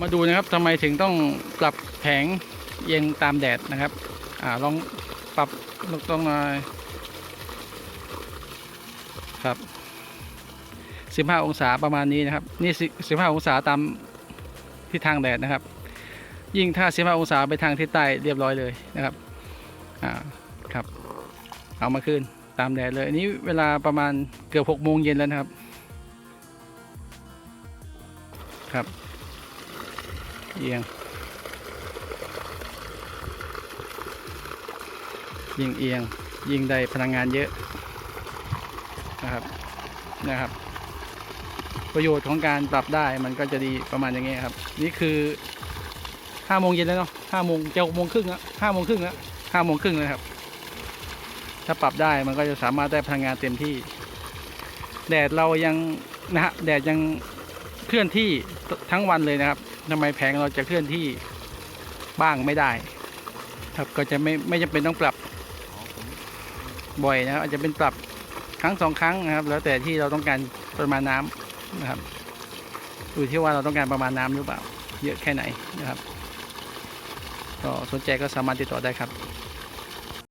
มาดูนะครับทำไมถึงต้องปรับแผงเอียงตามแดดนะครับอ่าลองปรับลงตรงหน่อยครับ 15 องศาประมาณนี้นะครับ นี่ 15 องศาตามทิศทางแดดนะครับ ยิ่งถ้า 15 องศาไปทางทิศใต้เรียบร้อยเลยนะครับอ่าครับ เอามาขึ้นตามแดดเลยอันนี้เวลาประมาณเกือบ6โมงเย็นแล้วนะครับครับ เอียงยิงเอียงยิงได้พลังงานเยอะนะครับนะครับ ประโยชน์ของการปรับได้มันก็จะดีประมาณอย่างเงี้ยครับ นี่คือห้าโมงเย็นแล้วเนาะห้าโมงจะหกโมงครึ่งแล้วห้าโมงครึ่งแล้วห้าโมงครึ่งแล้วครับ ถ้าปรับได้มันก็จะสามารถได้พลังงานเต็มที่ แดดเรายังนะฮะแดดยังเคลื่อนที่ทั้งวันเลยนะครับ ทำไมแผงเราจะเคลื่อนที่บ้างไม่ได้ ครับก็จะไม่ไม่จำเป็นต้องปรับบ่อยนะครับอาจจะเป็นปรับครั้งสองครั้งนะครับ แล้วแต่ที่เราต้องการปริมาณน้ำนะครับอยู่ที่ว่าเราต้องการประมาณน้ำหรือเปล่า เยอะแค่ไหนนะครับก็สนใจก็สามารถติดต่อได้ครับ